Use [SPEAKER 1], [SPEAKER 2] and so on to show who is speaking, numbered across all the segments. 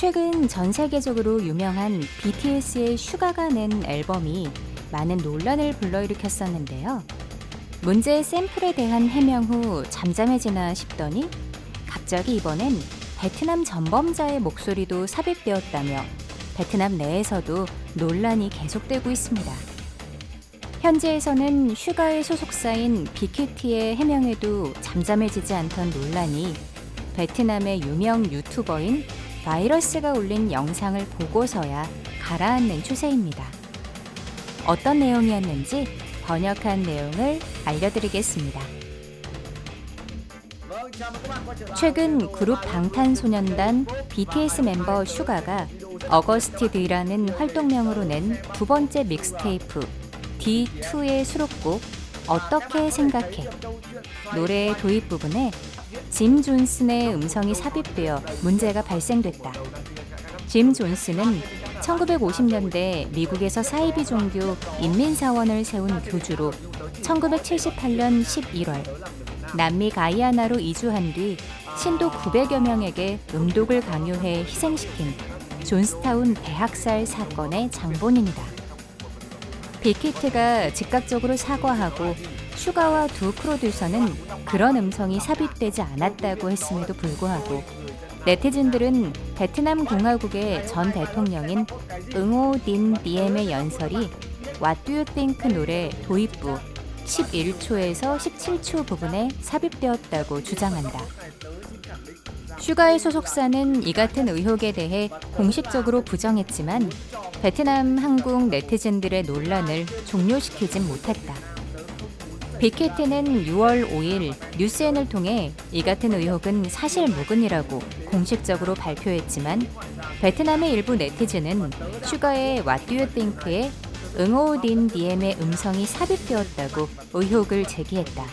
[SPEAKER 1] 최근 전 세계적으로 유명한 BTS의 슈가가 낸 앨범이 많은 논란을 불러일으켰었는데요. 문제의 샘플에 대한 해명 후 잠잠해지나 싶더니 갑자기 이번엔 베트남 전범자의 목소리도 삽입되었다며 베트남 내에서도 논란이 계속되고 있습니다. 현지에서는 슈가의 소속사인 BQT의 해명에도 잠잠해지지 않던 논란이 베트남의 유명 유튜버인 바이러스가 올린 영상을 보고서야 가라앉는 추세입니다. 어떤 내용이었는지 번역한 내용을 알려드리겠습니다. 최근 그룹 방탄소년단 BTS 멤버 슈가가 어거스티드라는 활동명으로 낸 두 번째 믹스테이프 D2의 수록곡 어떻게 생각해 노래의 도입 부분에 짐 존슨의 음성이 삽입되어 문제가 발생됐다. 짐 존슨은 1950년대 미국에서 사이비 종교 인민사원을 세운 교주로 1978년 11월 남미 가이아나로 이주한 뒤 신도 900여 명에게 음독을 강요해 희생시킨 존스타운 대학살 사건의 장본인이다. 빅히트가 즉각적으로 사과하고 슈가와 두 프로듀서는 그런 음성이 삽입되지 않았다고 했음에도 불구하고 네티즌들은 베트남 공화국의 전 대통령인 응호 딘 디엠의 연설이 What Do You Think 노래 도입부 11초에서 17초 부분에 삽입되었다고 주장한다. 슈가의 소속사는 이 같은 의혹에 대해 공식적으로 부정했지만 베트남 한국 네티즌들의 논란을 종료시키진 못했다. 빅히트는 6월 5일 뉴스엔을 통해 이 같은 의혹은 사실 무근이라고 공식적으로 발표했지만 베트남의 일부 네티즌은 슈가의 What Do You Think에 응호딘 DM의 음성이 삽입되었다고 의혹을 제기했다.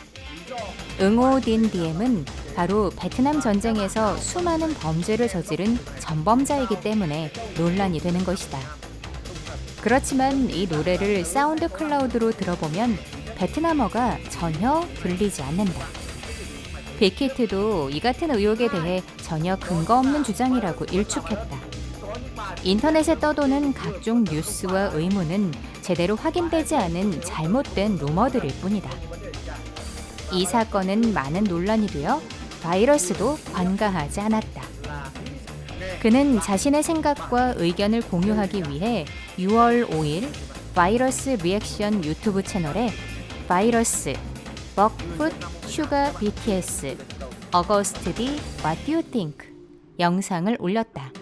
[SPEAKER 1] 응호딘 DM은 바로 베트남 전쟁에서 수많은 범죄를 저지른 전범자이기 때문에 논란이 되는 것이다. 그렇지만 이 노래를 사운드 클라우드로 들어보면 베트남어가 전혀 들리지 않는다. 빅히트도 이 같은 의혹에 대해 전혀 근거 없는 주장이라고 일축했다. 인터넷에 떠도는 각종 뉴스와 의문은 제대로 확인되지 않은 잘못된 루머들일 뿐이다. 이 사건은 많은 논란이 되어 바이러스도 관가하지 않았다. 그는 자신의 생각과 의견을 공유하기 위해 6월 5일 바이러스 리액션 유튜브 채널에 바이러스, 벅풋, 슈가 BTS, 어거스트 디 What Do You Think 영상을 올렸다.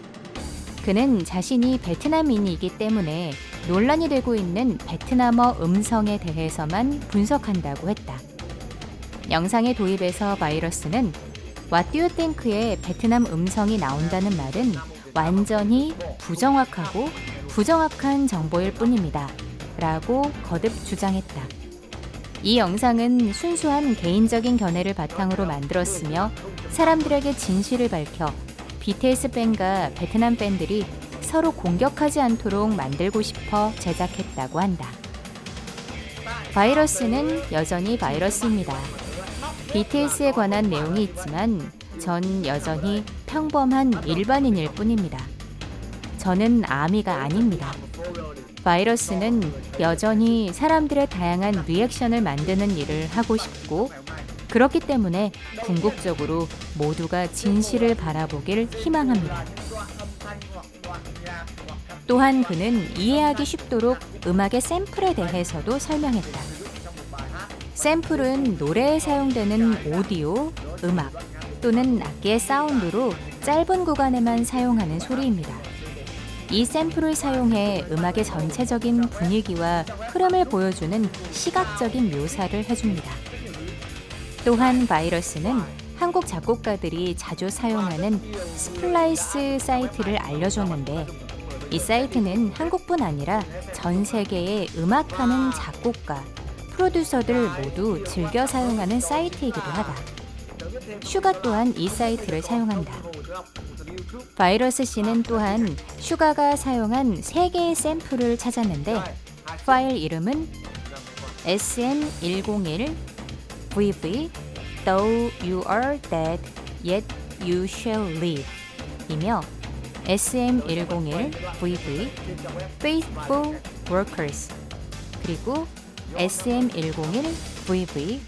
[SPEAKER 1] 그는 자신이 베트남인이기 때문에 논란이 되고 있는 베트남어 음성에 대해서만 분석한다고 했다. 영상의 도입에서 바이러스는 What do you think의 베트남 음성이 나온다는 말은 완전히 부정확하고 부정확한 정보일 뿐입니다. 라고 거듭 주장했다. 이 영상은 순수한 개인적인 견해를 바탕으로 만들었으며 사람들에게 진실을 밝혀 BTS 팬과 베트남 팬들이 서로 공격하지 않도록 만들고 싶어 제작했다고 한다. 바이러스는 여전히 바이러스입니다. BTS에 관한 내용이 있지만 전 여전히 평범한 일반인일 뿐입니다. 저는 아미가 아닙니다. 바이러스는 여전히 사람들의 다양한 리액션을 만드는 일을 하고 싶고 그렇기 때문에 궁극적으로 모두가 진실을 바라보길 희망합니다. 또한 그는 이해하기 쉽도록 음악의 샘플에 대해서도 설명했다. 샘플은 노래에 사용되는 오디오, 음악 또는 악기의 사운드로 짧은 구간에만 사용하는 소리입니다. 이 샘플을 사용해 음악의 전체적인 분위기와 흐름을 보여주는 시각적인 묘사를 해줍니다. 또한 바이러스는 한국 작곡가들이 자주 사용하는 스플라이스 사이트를 알려줬는데 이 사이트는 한국뿐 아니라 전 세계의 음악하는 작곡가, 프로듀서들 모두 즐겨 사용하는 사이트이기도 하다. 슈가 또한 이 사이트를 사용한다. 바이러스 씨는 또한 슈가가 사용한 3개의 샘플을 찾았는데 파일 이름은 SM101 VV Though You Are Dead Yet You Shall Live 이며 SM101 VV Faithful Workers 그리고 SM101 VV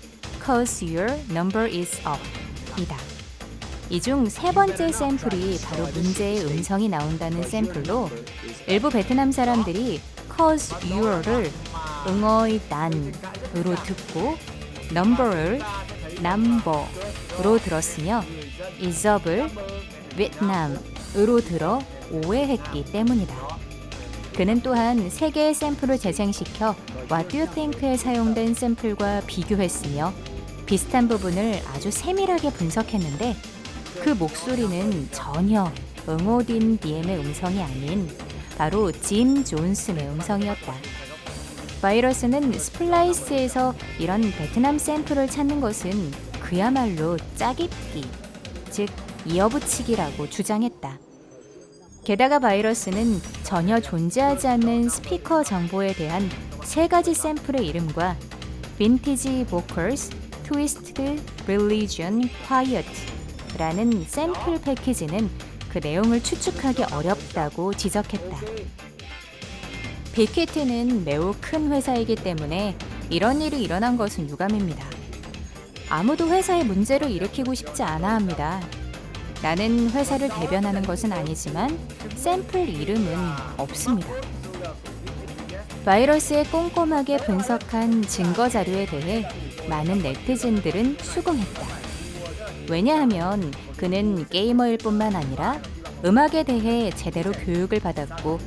[SPEAKER 1] Cause Your Number Is Up 이다. 이 중 세 번째 샘플이 바로 문제의 음성이 나온다는 샘플로 일부 베트남 사람들이 cause you를 응어의 난으로 듣고 number를 number로 들었으며 is up을 Vietnam으로 들어 오해했기 때문이다. 그는 또한 세 개의 샘플을 재생시켜 What do you think에 사용된 샘플과 비교했으며 비슷한 부분을 아주 세밀하게 분석했는데 그 목소리는 전혀 응오딘 DM의 음성이 아닌 바로 짐 존슨의 음성이었다. 바이러스는 스플라이스에서 이런 베트남 샘플을 찾는 것은 그야말로 짜깁기, 즉 이어붙이기라고 주장했다. 게다가 바이러스는 전혀 존재하지 않는 스피커 정보에 대한 세 가지 샘플의 이름과 빈티지 보컬스, 트위스트 릴리전 콰이어트 라는 샘플 패키지는 그 내용을 추측하기 어렵다고 지적했다. 빅히트는 매우 큰 회사이기 때문에 이런 일이 일어난 것은 유감입니다. 아무도 회사에 문제를 일으키고 싶지 않아 합니다. 나는 회사를 대변하는 것은 아니지만 샘플 이름은 없습니다. 바이러스에 꼼꼼하게 분석한 증거 자료에 대해 많은 네티즌들은 수긍했다. 왜냐하면 그는 게이머일 뿐만 아니라 음악에 대해 제대로 교육을 받았고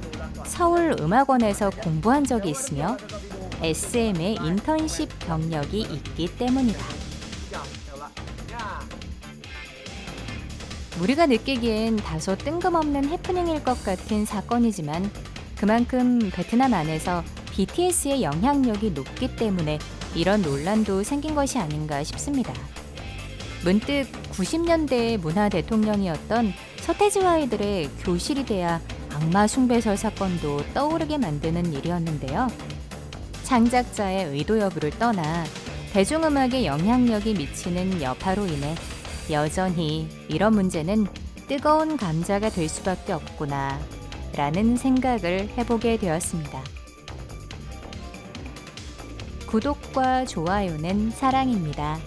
[SPEAKER 1] 서울 음악원에서 공부한 적이 있으며 SM의 인턴십 경력이 있기 때문이다. 우리가 느끼기엔 다소 뜬금없는 해프닝일 것 같은 사건이지만 그만큼 베트남 안에서 BTS의 영향력이 높기 때문에 이런 논란도 생긴 것이 아닌가 싶습니다. 문득 90년대의 문화 대통령이었던 서태지와 아이들의 교실이 돼야 악마 숭배설 사건도 떠오르게 만드는 일이었는데요. 창작자의 의도 여부를 떠나 대중음악에 영향력이 미치는 여파로 인해 여전히 이런 문제는 뜨거운 감자가 될 수밖에 없구나 라는 생각을 해보게 되었습니다. 구독과 좋아요는 사랑입니다.